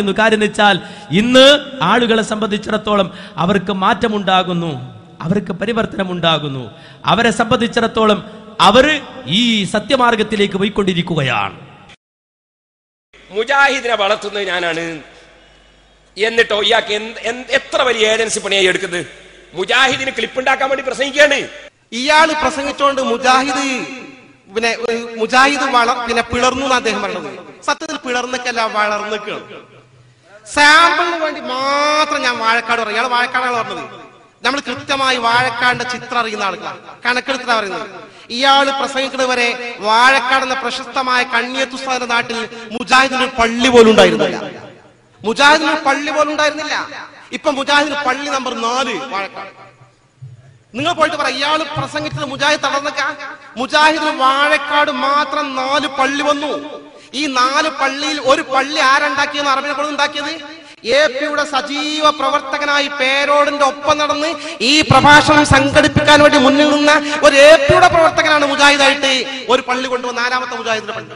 പറയുന്നു കാര്യം എന്ന് വെച്ചാൽ ഇന്ന് ആളുകളെ സംബന്ധിച്ചിടത്തോളം അവർക്ക് മാറ്റമുണ്ടാകുന്നു. അവർക്ക് പരിവർത്തനം ഉണ്ടാകുന്നു അവരെ സംബന്ധിച്ചിടത്തോളം അവർ ഈ സത്യമാർഗത്തിലേക്ക് പോയിക്കൊണ്ടിരിക്കുകയാണ്. മുജാഹിദിനെ വളർത്തുന്നത് ഞാനാണ്. എന്നിട്ടോ ഇയാൾക്ക് എത്ര വലിയ ഏജൻസി പണിയായി എടുക്കുന്നത്? മുജാഹിദിന് ക്ലിപ്പ് ഉണ്ടാക്കാൻ വേണ്ടി പ്രസംഗിക്കുകയാണ്. ഇയാൾ പ്രസംഗിച്ചോണ്ട് മുജാഹിദ് പിന്നെ മുജാഹിദ് വള പിന്നെ പിളർന്നു എന്ന് അദ്ദേഹം പറഞ്ഞത്. സത്യത്തിൽ പിളർന്നൊക്കെയല്ല വളർന്നിക്കാണ് സാമ്പിളിന് വേണ്ടി മാത്രം ഞാൻ വാഴക്കാട് പറയും. ഇയാൾ വാഴക്കാടാണ് പറഞ്ഞത്. നമ്മൾ കൃത്യമായി വാഴക്കാടിന്റെ ചിത്രം അറിയുന്ന ആളുകളാണ് കണക്കെടുത്തിട്ടാണ് പറയുന്നത്. ഇയാൾ പ്രസംഗിക്കുന്നത് വരെ വാഴക്കാട് എന്ന പ്രശസ്തമായ കണ്ണിയത്തുസ്താദിന്റെ നാട്ടിൽ മുജാഹിദിന് പള്ളി പോലും ഉണ്ടായിരുന്നില്ല. മുജാഹിദിന് പള്ളി പോലും ഉണ്ടായിരുന്നില്ല. ഇപ്പൊ മുജാഹിദിന് പള്ളി നമ്പർ നാല് വാഴക്കാട്. നിങ്ങൾ പോയിട്ട് പറ ഇയാൾ പ്രസംഗിച്ചത് മുജാഹിദ് തളർന്നക്ക. മുജാഹിദിന് വാഴക്കാട് മാത്രം നാല് പള്ളി വന്നു. ഈ നാല് പള്ളിയിൽ ഒരു പള്ളി ആരുണ്ടാക്കിയെന്ന് അറബിനെ കൊണ്ട് ഉണ്ടാക്കിയത്? എ പിയുടെ സജീവ പ്രവർത്തകനായി പേരോടിന്റെ ഒപ്പം നടന്ന് ഈ പ്രഭാഷണം സംഘടിപ്പിക്കാൻ വേണ്ടി മുന്നിൽ നിന്ന ഒരു എ പിയുടെ പ്രവർത്തകനാണ് മുജാഹിദായിട്ട് ഒരു പള്ളി കൊണ്ടുവന്ന നാലാമത്തെ മുജാഹിദിന്റെ പള്ളി?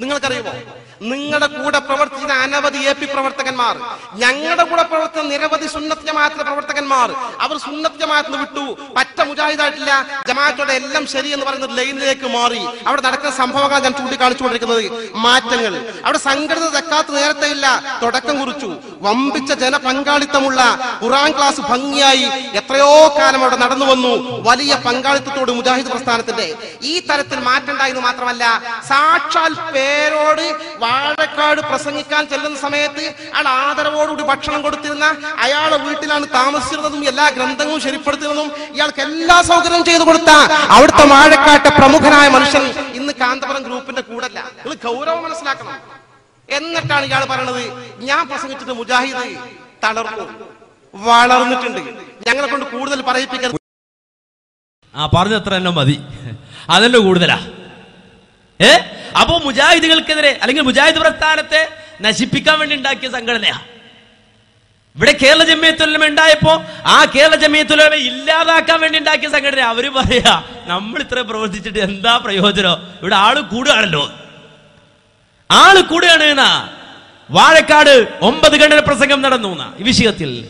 നിങ്ങൾക്കറിയുമോ? നിങ്ങളുടെ കൂടെ പ്രവർത്തിച്ച അനവധി എ പി പ്രവർത്തകന്മാർ ഞങ്ങളുടെ കൂടെ പ്രവർത്തിക്കുന്ന നിരവധി സുന്നത്ത് ജമാഅത്തിലെ പ്രവർത്തകന്മാർ അവർ സുന്നത്ത് ജമാഅത്തിന് വിട്ടു. പറ്റ മുജാഹിദായിട്ടില്ല. ജമാഅത്തോടെ എല്ലാം ശരി എന്ന് പറയുന്ന ലൈനിലേക്ക് മാറി. അവിടെ നടക്കുന്ന സംഭവങ്ങൾ ഞാൻ ചൂണ്ടിക്കാണിച്ചുകൊണ്ടിരിക്കുന്നത്. മാറ്റങ്ങൾ. അവിടെ സംഘടിത തക്കാത്ത് നേരത്തെ ഇല്ല. തുടക്കം കുറിച്ചു. വമ്പിച്ച ജനപങ്കാളിത്തമുള്ള ഖുറാൻ ക്ലാസ് ഭംഗിയായി എത്രയോ കാലം അവിടെ നടന്നു വന്നു. വലിയ പങ്കാളിത്തത്തോട് മുജാഹിദ് പ്രസ്ഥാനത്തിന്റെ. ഈ തരത്തിൽ മാറ്റം ഉണ്ടായിരുന്നു മാത്രമല്ല സാക്ഷാൽ പേരോട് വാഴക്കാട് പ്രസംഗിക്കാൻ ചെല്ലുന്ന സമയത്ത് അയാൾ ആദരവോടുകൂടി ഭക്ഷണം കൊടുത്തിരുന്ന അയാളെ വീട്ടിലാണ് താമസിച്ചിരുന്നതും എല്ലാ ഗ്രന്ഥങ്ങളും ശരിപ്പെടുത്തിരുന്നതും ഇയാൾക്ക് എല്ലാ സൗകര്യവും ചെയ്തു കൊടുത്ത അവിടുത്തെ വാഴക്കാട്ടെ പ്രമുഖനായ മനുഷ്യൻ ഇന്ന് കാന്തപുരം ഗ്രൂപ്പിന്റെ കൂടല്ല. നിങ്ങൾ ഗൗരവം മനസ്സിലാക്കണം. എന്നിട്ടാണ് ഇയാൾ പറയണത് ഞാൻ പ്രസംഗിച്ചിട്ട് മുജാഹിദ് തളർന്നു വളർന്നിട്ടുണ്ട്. ഞങ്ങളെ കൊണ്ട് കൂടുതൽ പറയിപ്പിക്കരുത്. ആ പറഞ്ഞത്ര തന്നെ മതി. അതല്ലേ കൂടുതലാ? ഏ? അപ്പോ മുജാഹിദുകൾക്കെതിരെ അല്ലെങ്കിൽ മുജാഹിദ് പ്രസ്ഥാനത്തെ നശിപ്പിക്കാൻ വേണ്ടി ഉണ്ടാക്കിയ സംഘടനയാണ്. ഇവിടെ കേരള ജമിയത്തുലമ ഉണ്ടായപ്പോ ആ കേരള ജമിയത്തുലമ ഇല്ലാതാക്കാൻ വേണ്ടി ഉണ്ടാക്കിയ സംഘടന അവർ പറയാ നമ്മൾ ഇത്ര പ്രവർത്തിച്ചിട്ട് എന്താ പ്രയോജനം? ഇവിടെ ആൾ കൂടുകയാണല്ലോ. ആൾ കൂടുകയാണ് എന്നാ? വാഴക്കാട് ഒമ്പത് ഖണ്ഡന പ്രസംഗം നടന്നു ഈ വിഷയത്തിൽ.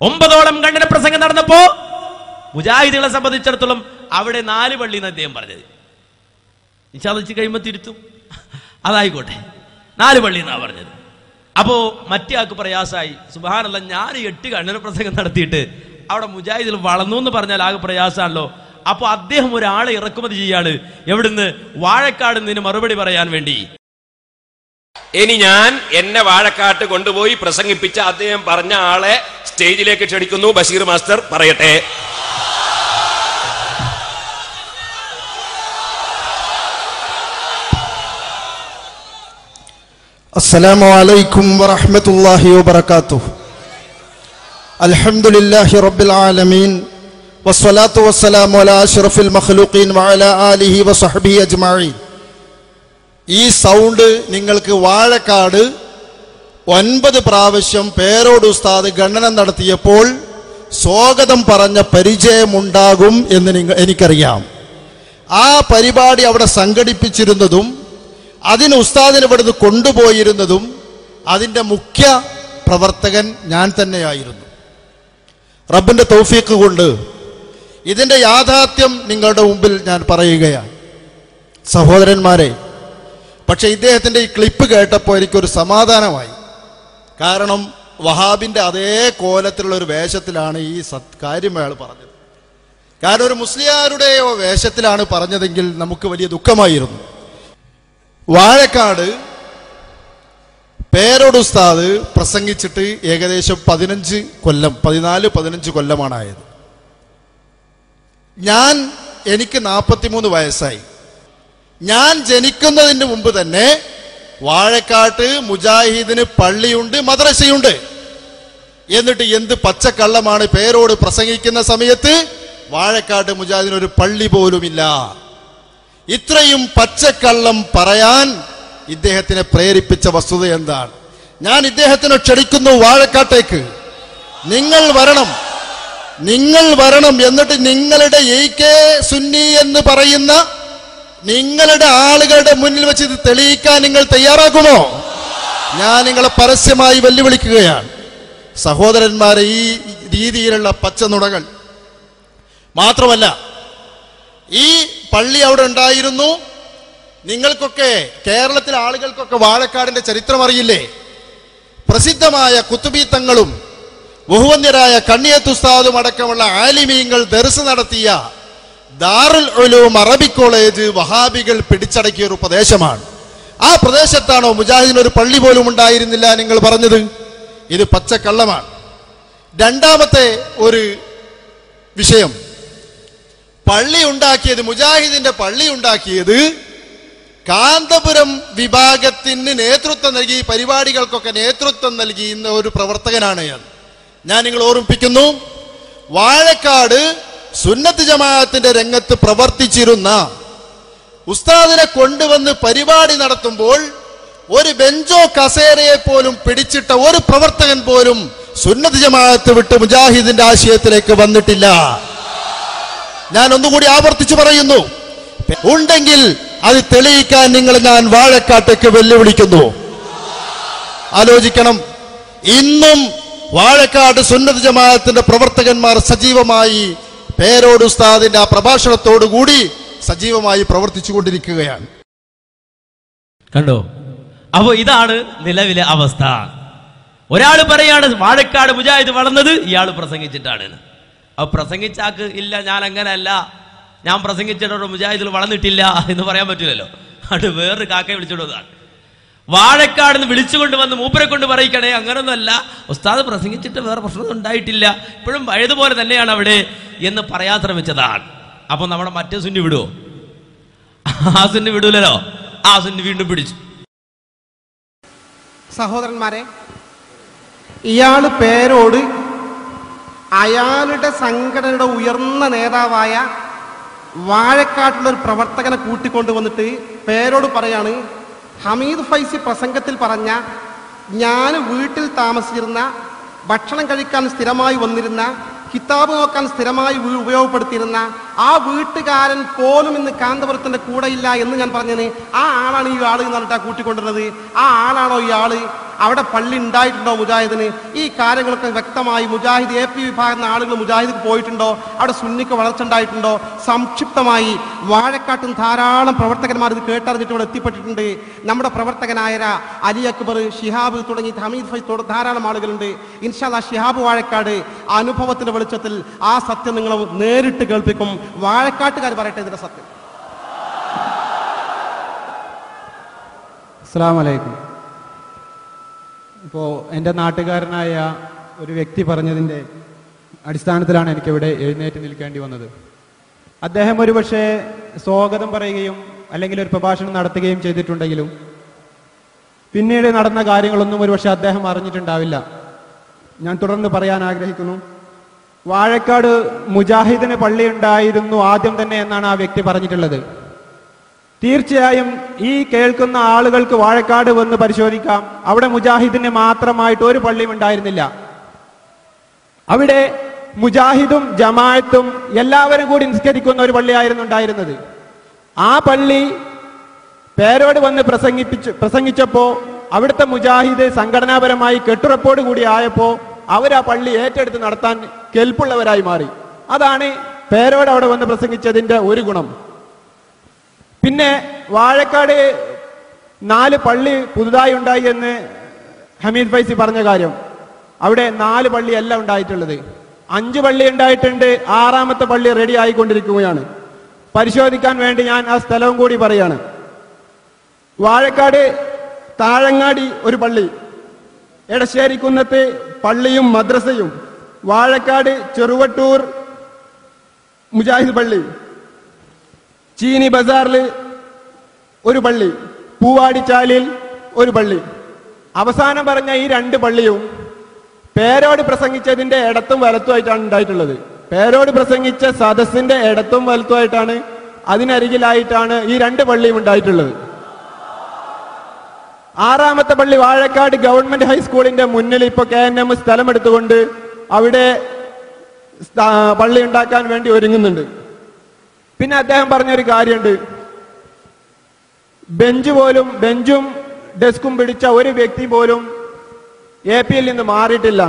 ഒമ്പതോളം ഖണ്ഡന പ്രസംഗം നടന്നപ്പോ മുജാഹിദുകളെ സംബന്ധിച്ചിടത്തോളം അവിടെ നാല് പള്ളി എന്ന് അദ്ദേഹം പറഞ്ഞത്. ഇൻഷാദിച്ച് കഴിയുമ്പോൾ തിരുത്തും. അതായിക്കോട്ടെ. നാല് പള്ളി എന്നാ പറഞ്ഞത്. അപ്പോൾ മറ്റേ ആൾക്ക് പ്രയാസമായി. സുബാനല്ല ഞാൻ എട്ട് കണ്ണന പ്രസംഗം നടത്തിയിട്ട് അവിടെ മുജാഹിദിൽ വളർന്നു എന്ന് പറഞ്ഞാൽ ആകെ പ്രയാസമാണല്ലോ. അപ്പൊ അദ്ദേഹം ഒരാളെ ഇറക്കുമതി ചെയ്യാണ്. എവിടുന്ന്? വാഴക്കാട് നിന്ന് മറുപടി പറയാൻ വേണ്ടി. ഇനി ഞാൻ എന്നെ വാഴക്കാട്ട് കൊണ്ടുപോയി പ്രസംഗിപ്പിച്ച അദ്ദേഹം പറഞ്ഞ ആളെ സ്റ്റേജിലേക്ക് ക്ഷണിക്കുന്നു. ബഷീർ മാസ്റ്റർ പറയട്ടെ. السلام عليكم ورحمة الله وبركاته الحمد لله رب العالمين والصلاة والسلام على أشرف المخلوقين وعلى آله وصحبه أجمعين ഈ സൗണ്ട് നിങ്ങൾക്ക് വാഴക്കാട് ഒൻപത് പ്രാവശ്യം പേരോട് ഉസ്താദ് ഗണനം നടത്തിയപ്പോൾ സ്വാഗതം പറഞ്ഞ പരിചയമുണ്ടാകും എന്ന് നിങ്ങ എനിക്കറിയാം ആ പരിപാടി അവിടെ സംഘടിപ്പിച്ചിരുന്നതും അതിന് ഉസ്താദിനെ ഇവിടുന്ന് കൊണ്ടുപോയിരുന്നതും അതിന്റെ മുഖ്യ പ്രവർത്തകൻ ഞാൻ തന്നെയായിരുന്നു. റബ്ബിന്റെ തൗഫീക്ക് കൊണ്ട് ഇതിന്റെ യാഥാർത്ഥ്യം നിങ്ങളുടെ മുമ്പിൽ ഞാൻ പറയുകയാണ്. സഹോദരന്മാരെ പക്ഷേ ഇദ്ദേഹത്തിന്റെ ഈ ക്ലിപ്പ് കേട്ടപ്പോൾ എനിക്കൊരു സമാധാനമായി. കാരണം വഹാബിന്റെ അതേ കോലത്തിലുള്ള ഒരു വേഷത്തിലാണ് ഈ സത് കാര്യം അയാൾ പറഞ്ഞത്. കാരണം ഒരു മുസ്ലിയാരുടെയോ വേഷത്തിലാണ് പറഞ്ഞതെങ്കിൽ നമുക്ക് വലിയ ദുഃഖമായിരുന്നു. വാഴക്കാട് പേരോട് ഉസ്താദ് പ്രസംഗിച്ചിട്ട് ഏകദേശം പതിനഞ്ച് കൊല്ലം പതിനാല് പതിനഞ്ച് കൊല്ലമാണായത്. ഞാൻ എനിക്ക് നാൽപ്പത്തിമൂന്ന് വയസ്സായി. ഞാൻ ജനിക്കുന്നതിന് മുമ്പ് തന്നെ വാഴക്കാട്ട് മുജാഹിദിന് പള്ളിയുണ്ട് മദ്രസയുണ്ട്. എന്നിട്ട് എന്ത് പച്ചക്കള്ളമാണ് പേരോട് പ്രസംഗിക്കുന്ന സമയത്ത് വാഴക്കാട്ട് മുജാഹിദിന് ഒരു പള്ളി പോലുമില്ല. ഇത്രയും പച്ചക്കള്ളം പറയാൻ ഇദ്ദേഹത്തിനെ പ്രേരിപ്പിച്ച വസ്തുത എന്താണ്? ഞാൻ ഇദ്ദേഹത്തിനെ ക്ഷണിക്കുന്നു വാഴക്കാട്ടേക്ക്. നിങ്ങൾ വരണം. നിങ്ങൾ വരണം എന്നിട്ട് നിങ്ങളുടെ എ കെ സുന്നി എന്ന് പറയുന്ന നിങ്ങളുടെ ആളുകളുടെ മുന്നിൽ വെച്ച് ഇത് തെളിയിക്കാൻ നിങ്ങൾ തയ്യാറാകുമോ? ഞാൻ നിങ്ങളെ പരസ്യമായി വെല്ലുവിളിക്കുകയാണ്. സഹോദരന്മാരെ ഈ രീതിയിലുള്ള പച്ചനുടകൾ മാത്രമല്ല ഈ പള്ളി അവിടെ ഉണ്ടായിരുന്നു. നിങ്ങൾക്കൊക്കെ കേരളത്തിലെ ആളുകൾക്കൊക്കെ വാഴക്കാടിന്റെ ചരിത്രം അറിയില്ലേ? പ്രസിദ്ധമായ കുത്തുബി തങ്ങളും ബഹുവന്യരായ കണ്ണിയത്തുസ്താദും അടക്കമുള്ള ആലിമീങ്ങൾ ദർസ് നടത്തിയ ദാറുൽ ഉലൂം അറബി കോളേജ് വഹാബികൾ പിടിച്ചടക്കിയ ഒരു പ്രദേശമാണ്. ആ പ്രദേശത്താണോ മുജാഹിദിന് ഒരു പള്ളി പോലും ഉണ്ടായിരുന്നില്ല നിങ്ങൾ പറഞ്ഞത്? ഇത് പച്ചക്കള്ളമാണ്. രണ്ടാമത്തെ ഒരു വിഷയം. പള്ളി ഉണ്ടാക്കിയത് മുജാഹിദിന്റെ പള്ളി ഉണ്ടാക്കിയത് കാന്തപുരം വിഭാഗത്തിന് നേതൃത്വം നൽകി പരിപാടികൾക്കൊക്കെ നേതൃത്വം നൽകിയുന്ന ഒരു പ്രവർത്തകനാണ് ഞാൻ. ഞാൻ നിങ്ങൾ ഓർമ്മിപ്പിക്കുന്നു വാഴക്കാട് സുന്നത്ത് ജമാഅത്തിന്റെ രംഗത്ത് പ്രവർത്തിച്ചിരുന്ന ഉസ്താദിനെ കൊണ്ടുവന്ന് പരിപാടി നടത്തുമ്പോൾ ഒരു ബെഞ്ചോ കസേരയെ പോലും പിടിച്ചിട്ട ഒരു പ്രവർത്തകൻ പോലും സുന്നത്ത് ജമാഅത്ത് വിട്ട് മുജാഹിദിന്റെ ആശയത്തിലേക്ക് വന്നിട്ടില്ല. ഞാൻ ഒന്നുകൂടി ആവർത്തിച്ചു പറയുന്നു. ഉണ്ടെങ്കിൽ അത് തെളിയിക്കാൻ നിങ്ങൾ ഞാൻ വാഴക്കാട്ടേക്ക് വെല്ലുവിളിക്കുന്നു. ആലോചിക്കണം. ഇന്നും വാഴക്കാട് സുന്നത്ത് ജമാഅത്തിന്റെ പ്രവർത്തകന്മാർ സജീവമായി പേരോട് ഉസ്താദിന്റെ ആ പ്രഭാഷണത്തോടു കൂടി സജീവമായി പ്രവർത്തിച്ചു കൊണ്ടിരിക്കുകയാണ് കണ്ടോ? അപ്പൊ ഇതാണ് നിലവിലെ അവസ്ഥ. ഒരാൾ പറയാണ് വാഴക്കാട് മുജാഹിദ് വളർന്നത് ഇയാൾ പ്രസംഗിച്ചിട്ടാണ്. അപ്പൊ പ്രസംഗിച്ചാക്ക് ഇല്ല ഞാൻ അങ്ങനെയല്ല. ഞാൻ പ്രസംഗിച്ചിട്ടോ മുജാഹിദിൽ വളർന്നിട്ടില്ല എന്ന് പറയാൻ പറ്റില്ലല്ലോ. അത് വേറൊരു കാക്കയെ വിളിച്ചിടുന്നതാണ് വാഴക്കാട് നിന്ന് വിളിച്ചുകൊണ്ട് വന്ന് മൂപ്പരെ കൊണ്ട് പറയിക്കണേ അങ്ങനൊന്നുമല്ല. ഉസ്താദ് പ്രസംഗിച്ചിട്ട് വേറെ പ്രശ്നമൊന്നും ഉണ്ടായിട്ടില്ല. ഇപ്പോഴും പഴയതുപോലെ തന്നെയാണ് അവിടെ എന്ന് പറയാൻ ശ്രമിച്ചതാണ് അപ്പൊ നമ്മുടെ മറ്റേ സുന്നി വിടുവോ? ആ സുന്നി വിടൂലല്ലോ. ആ സുന്നി വീണ്ടും പിടിച്ചു. സഹോദരന്മാരെ ഇയാൾ പേരോട് അയാളുടെ സംഘടനയുടെ ഉയർന്ന നേതാവായ വാഴക്കാട്ടിലൊരു പ്രവർത്തകനെ കൂട്ടിക്കൊണ്ടു വന്നിട്ട് പേരോട് പറയാണ് ഹമീദ് ഫൈസി പ്രസംഗത്തിൽ പറഞ്ഞ ഞാൻ വീട്ടിൽ താമസിച്ചിരുന്ന ഭക്ഷണം കഴിക്കാൻ സ്ഥിരമായി വന്നിരുന്ന കിതാബ് നോക്കാൻ സ്ഥിരമായി ഉപയോഗപ്പെടുത്തിയിരുന്ന ആ വീട്ടുകാരൻ പോലും ഇന്ന് കാന്തപുരത്തിന്റെ ഇല്ല എന്ന് ഞാൻ പറഞ്ഞത് ആ ആളാണ് ഈ ആൾ എന്ന് കൂട്ടിക്കൊണ്ടിരുന്നത് ആ ആളാണോ ഈ ആൾ? അവിടെ പള്ളി ഉണ്ടായിട്ടുണ്ടോ മുജാഹിദിന്? ഈ കാര്യങ്ങളൊക്കെ വ്യക്തമായി മുജാഹിദ് എ പി വിഭാഗം ആളുകൾ മുജാഹിദിക്ക് പോയിട്ടുണ്ടോ? അവിടെ സുന്നിക്ക് വളർച്ച ഉണ്ടായിട്ടുണ്ടോ? സംക്ഷിപ്തമായി വാഴക്കാട്ടും ധാരാളം പ്രവർത്തകന്മാർ ഇത് കേട്ടറിഞ്ഞിട്ട് ഇവിടെ എത്തിപ്പെട്ടിട്ടുണ്ട്. നമ്മുടെ പ്രവർത്തകനായ അലി അക്ബർ ഷിഹാബ് തുടങ്ങി ഹമീദ് ഫൈസ് ധാരാളം ആളുകളുണ്ട്. ഇൻഷാല്ല ഷിഹാബ് വാഴക്കാട് അനുഭവത്തിന്റെ വെളിച്ചത്തിൽ ആ സത്യം നിങ്ങൾ നേരിട്ട് കേൾപ്പിക്കും. വാഴക്കാട്ടുകാർ പറയട്ടെ ഇതിന്റെ സത്യം. അസ്സാം വലൈക്കും ഇപ്പോൾ എന്റെ നാട്ടുകാരനായ ഒരു വ്യക്തി പറഞ്ഞതിന്റെ അടിസ്ഥാനത്തിലാണ് എനിക്കിവിടെ എഴുന്നേറ്റ് നിൽക്കേണ്ടി വന്നത്. അദ്ദേഹം ഒരുപക്ഷെ സ്വാഗതം പറയുകയും അല്ലെങ്കിൽ ഒരു പ്രഭാഷണം നടത്തുകയും ചെയ്തിട്ടുണ്ടെങ്കിലും പിന്നീട് നടന്ന കാര്യങ്ങളൊന്നും ഒരുപക്ഷെ അദ്ദേഹം അറിഞ്ഞിട്ടുണ്ടാവില്ല. ഞാൻ തുടർന്ന് പറയാൻ ആഗ്രഹിക്കുന്നു. വാഴക്കാട് മുജാഹിദിന് പള്ളി ഉണ്ടായിരുന്നു ആദ്യം തന്നെ എന്നാണ് ആ വ്യക്തി പറഞ്ഞിട്ടുള്ളത്. തീർച്ചയായും ഈ കേൾക്കുന്ന ആളുകൾക്ക് വാഴക്കാട് വന്ന് പരിശോധിക്കാം. അവിടെ മുജാഹിദിന് മാത്രമായിട്ട് ഒരു പള്ളിയും ഉണ്ടായിരുന്നില്ല. അവിടെ മുജാഹിദും ജമാഅത്തും എല്ലാവരും കൂടി നിസ്കരിക്കുന്ന ഒരു പള്ളിയായിരുന്നു ഉണ്ടായിരുന്നത്. ആ പള്ളി പേരോട് വന്ന് പ്രസംഗിപ്പിച്ചു പ്രസംഗിച്ചപ്പോ അവിടുത്തെ മുജാഹിദ് സംഘടനാപരമായി കെട്ടുറപ്പോട് കൂടി ആയപ്പോ അവർ ആ പള്ളി ഏറ്റെടുത്ത് നടത്താൻ കെൽപ്പുള്ളവരായി മാറി. അതാണ് പേരോട് അവിടെ വന്ന് പ്രസംഗിച്ചതിന്റെ ഒരു ഗുണം. പിന്നെ വാഴക്കാട് നാല് പള്ളി പുതുതായി ഉണ്ടായി എന്ന് ഹമീദ് ഫൈസി പറഞ്ഞ കാര്യം. അവിടെ നാല് പള്ളിയല്ല ഉണ്ടായിട്ടുള്ളത്. അഞ്ച് പള്ളി ഉണ്ടായിട്ടുണ്ട് ആറാമത്തെ പള്ളി റെഡി ആയിക്കൊണ്ടിരിക്കുകയാണ്. പരിശോധിക്കാൻ വേണ്ടി ഞാൻ ആ സ്ഥലവും കൂടി പറയാണ്. വാഴക്കാട് താഴങ്ങാടി ഒരു പള്ളി. എടശ്ശേരിക്കുന്നത്ത് പള്ളിയും മദ്രസയും. വാഴക്കാട് ചെറുവട്ടൂർ മുജാഹിദ് പള്ളി. ചീനി ബസാറിൽ ഒരു പള്ളി. പൂവാടിച്ചാലിൽ ഒരു പള്ളി. അവസാനം പറഞ്ഞ ഈ രണ്ട് പള്ളിയും പേരോട് പ്രസംഗിച്ചതിന്റെ ഇടത്തും വലത്തുമായിട്ടാണ് ഉണ്ടായിട്ടുള്ളത്. പേരോട് പ്രസംഗിച്ച സദസ്സിന്റെ ഇടത്തും വലത്തുമായിട്ടാണ് അതിനരികിലായിട്ടാണ് ഈ രണ്ട് പള്ളിയും ഉണ്ടായിട്ടുള്ളത്. ആറാമത്തെ പള്ളി വാഴക്കാട് ഗവൺമെന്റ് ഹൈസ്കൂളിന്റെ മുന്നിൽ ഇപ്പൊ കെ എൻ എം സ്ഥലമെടുത്തുകൊണ്ട് അവിടെ പള്ളി ഉണ്ടാക്കാൻ വേണ്ടി ഒരുങ്ങുന്നുണ്ട്. പിന്നെ അദ്ദേഹം പറഞ്ഞൊരു കാര്യമുണ്ട്. ബെഞ്ച് പോലും ബെഞ്ചും ഡെസ്കും പിടിച്ച ഒരു വ്യക്തി പോലും എ പിയിൽ നിന്ന് മാറിയിട്ടില്ല.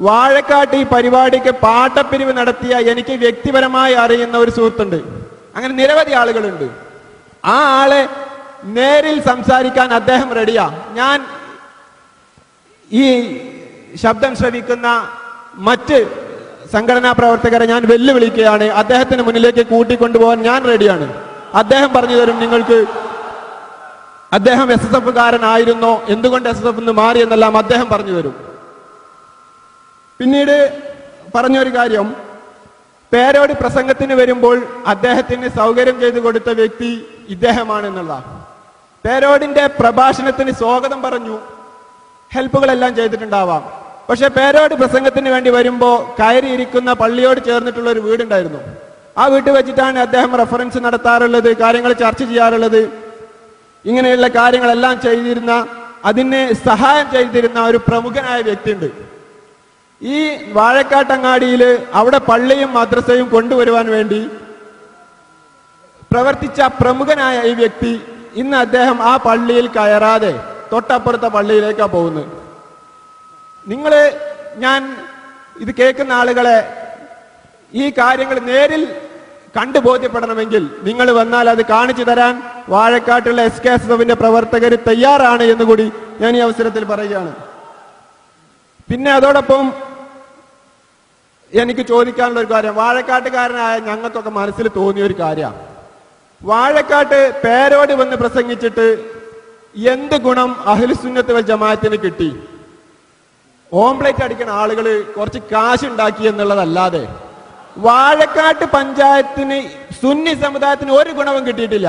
വാഴക്കാട്ട് ഈ പരിപാടിക്ക് പാട്ടപ്പിരിവ് നടത്തിയ എനിക്ക് വ്യക്തിപരമായി അറിയുന്ന ഒരു സുഹൃത്തുണ്ട്. അങ്ങനെ നിരവധി ആളുകളുണ്ട്. ആ ആളെ നേരിൽ സംസാരിക്കാൻ അദ്ദേഹം റെഡിയാ. ഞാൻ ഈ ശബ്ദം ശ്രവിക്കുന്ന മറ്റ് സംഘടനാ പ്രവർത്തകരെ ഞാൻ വെല്ലുവിളിക്കുകയാണ്. അദ്ദേഹത്തിന് മുന്നിലേക്ക് കൂട്ടിക്കൊണ്ടുപോകാൻ ഞാൻ റെഡിയാണ്. അദ്ദേഹം പറഞ്ഞു തരും നിങ്ങൾക്ക് അദ്ദേഹം എസ് എസ് എഫുകാരനായിരുന്നോ എന്തുകൊണ്ട് എസ് എസ് എഫ് മാറി എന്നെല്ലാം അദ്ദേഹം പറഞ്ഞു തരും. പിന്നീട് പറഞ്ഞൊരു കാര്യം. പേരോട് പ്രസംഗത്തിന് വരുമ്പോൾ അദ്ദേഹത്തിന് സൗകര്യം ചെയ്തു കൊടുത്ത വ്യക്തി ഇദ്ദേഹമാണെന്നുള്ള പേരോടിന്റെ പ്രഭാഷണത്തിന് സ്വാഗതം പറഞ്ഞു. ഹെൽപ്പുകളെല്ലാം ചെയ്തിട്ടുണ്ടാവാം. പക്ഷെ പേരോട് പ്രസംഗത്തിന് വേണ്ടി വരുമ്പോ കയറിയിരിക്കുന്ന പള്ളിയോട് ചേർന്നിട്ടുള്ള ഒരു വീടുണ്ടായിരുന്നു. ആ വീട്ടിൽ വെച്ചിട്ടാണ് അദ്ദേഹം റെഫറൻസ് നടത്താറുള്ളത് കാര്യങ്ങൾ ചർച്ച ചെയ്യാറുള്ളത്. ഇങ്ങനെയുള്ള കാര്യങ്ങളെല്ലാം ചെയ്തിരുന്ന അതിനെ സഹായം ചെയ്തിരുന്ന ഒരു പ്രമുഖനായ വ്യക്തിയുണ്ട്. ഈ വാഴക്കാട്ടങ്ങാടിയിൽ അവിടെ പള്ളിയും മദ്രസയും കൊണ്ടുവരുവാൻ വേണ്ടി പ്രവർത്തിച്ച പ്രമുഖനായ ഈ വ്യക്തി ഇന്ന് അദ്ദേഹം ആ പള്ളിയിൽ കയറാതെ തൊട്ടപ്പുറത്തെ പള്ളിയിലേക്കാണ് പോകുന്നത്. നിങ്ങൾ ഞാൻ ഇത് കേൾക്കുന്ന ആളുകളെ ഈ കാര്യങ്ങൾ നേരിൽ കണ്ടു ബോധ്യപ്പെടണമെങ്കിൽ നിങ്ങൾ വന്നാൽ അത് കാണിച്ചു തരാൻ വാഴക്കാട്ടുള്ള എസ് കെ എസ് എഫിന്റെ പ്രവർത്തകർ തയ്യാറാണ് എന്ന് കൂടി ഞാൻ ഈ അവസരത്തിൽ പറയുകയാണ്. പിന്നെ അതോടൊപ്പം എനിക്ക് ചോദിക്കാനുള്ള ഒരു കാര്യം. വാഴക്കാട്ടുകാരനായ ഞങ്ങൾക്കൊക്കെ മനസ്സിൽ തോന്നിയ ഒരു കാര്യമാണ്. വാഴക്കാട്ട് പേരോട് വന്ന് പ്രസംഗിച്ചിട്ട് എന്ത് ഗുണം അഹിൽസുന്നത്ത് വൽ ജമാഅത്തിന് കിട്ടി? ഓംപ്ലേറ്റ് അടിക്കുന്ന ആളുകൾ കുറച്ച് കാശ് ഉണ്ടാക്കി എന്നുള്ളതല്ലാതെ വാഴക്കാട്ട് പഞ്ചായത്തിന് സുന്നി സമുദായത്തിന് ഒരു ഗുണവും കിട്ടിയിട്ടില്ല.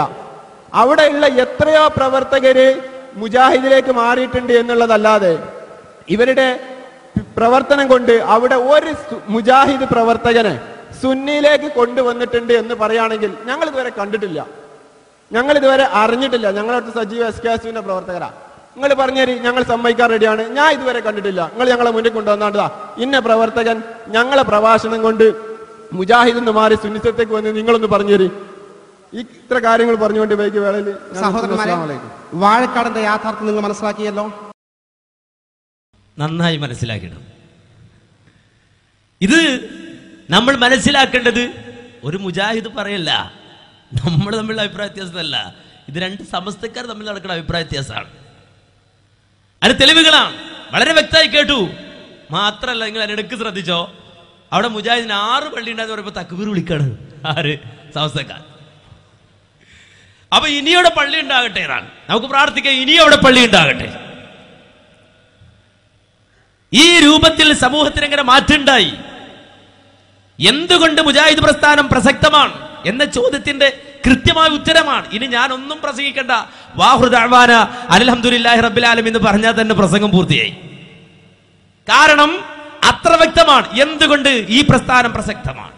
അവിടെയുള്ള എത്രയോ പ്രവർത്തകര് മുജാഹിദിലേക്ക് മാറിയിട്ടുണ്ട് എന്നുള്ളതല്ലാതെ ഇവരുടെ പ്രവർത്തനം കൊണ്ട് അവിടെ ഒരു മുജാഹിദ് പ്രവർത്തകനെ സുന്നിയിലേക്ക് കൊണ്ടുവന്നിട്ടുണ്ട് എന്ന് പറയുകയാണെങ്കിൽ ഞങ്ങൾ ഇതുവരെ കണ്ടിട്ടില്ല. ഞങ്ങൾ ഇതുവരെ അറിഞ്ഞിട്ടില്ല. ഞങ്ങളടുത്ത് സജീവ എസ് കെ എസുവിന്റെ പ്രവർത്തകരാ. നിങ്ങൾ പറഞ്ഞേരി ഞങ്ങൾ സമ്മതിക്കാൻ റെഡിയാണ്. ഞാൻ ഇതുവരെ കണ്ടിട്ടില്ല. നിങ്ങൾ ഞങ്ങളെ മുന്നിൽ കൊണ്ടുവന്നാണ്ടാ ഇന്ന പ്രവർത്തകൻ ഞങ്ങളെ പ്രഭാഷണം കൊണ്ട് മുജാഹിദ് എന്ന് മാറി സുന്നിസത്തേക്ക് വന്ന് നിങ്ങളൊന്ന് പറഞ്ഞേരി. ഇത്ര കാര്യങ്ങൾ പറഞ്ഞുകൊണ്ട് ബൈക്ക് വേളയിൽ സഹോദരന്മാരെ അസ്സലാമു അലൈക്കും. വാഴക്കാടിന്റെ യാഥാർത്ഥ്യം നിങ്ങൾ മനസ്സിലാക്കിയല്ലോ? നന്നായി മനസ്സിലാക്കണം ഇത് നമ്മൾ മനസ്സിലാക്കേണ്ടത് ഒരു മുജാഹിദ് പറയല്ല. നമ്മൾ തമ്മിലുള്ള അഭിപ്രായ വ്യത്യാസമല്ല. ഇത് രണ്ട് സമസ്തക്കാർ തമ്മിൽ നടക്കുന്ന അഭിപ്രായ വ്യത്യാസമാണ്. അതിന് തെളിവുകളാണ്. വളരെ വ്യക്തമായി കേട്ടു. മാത്രല്ല നിങ്ങൾ അതിനിടക്ക് ശ്രദ്ധിച്ചോ. അവിടെ മുജാഹിദിന് ആറ് പള്ളി ഉണ്ടായെന്ന് പറയുമ്പോ തക്ബീർ വിളിക്കാണ്. ആര്? സമസ്തക്കാർ അപ്പൊ ഇനിയുടെ പള്ളി ഉണ്ടാകട്ടെ എന്നാണ്. നമുക്ക് പ്രാർത്ഥിക്കാം ഇനി അവിടെ പള്ളി ഉണ്ടാകട്ടെ. ഈ രൂപത്തിൽ സമൂഹത്തിന് എങ്ങനെ മാറ്റുണ്ടായി എന്തുകൊണ്ട് മുജാഹിദ് പ്രസ്ഥാനം പ്രസക്തമാണ്? എന്ന ചോദ്യത്തിന്റെ കൃത്യമായ ഉത്തരമാണ്. ഇനി ഞാൻ ഒന്നും പ്രസംഗിക്കണ്ട വാഹൃദാന അലഹമുല്ലാഹി റബ്ബിലാലം എന്ന് പറഞ്ഞാൽ തന്നെ പ്രസംഗം പൂർത്തിയായി. കാരണം അത്ര വ്യക്തമാണ്. എന്തുകൊണ്ട് ഈ പ്രസ്ഥാനം പ്രസക്തമാണ്?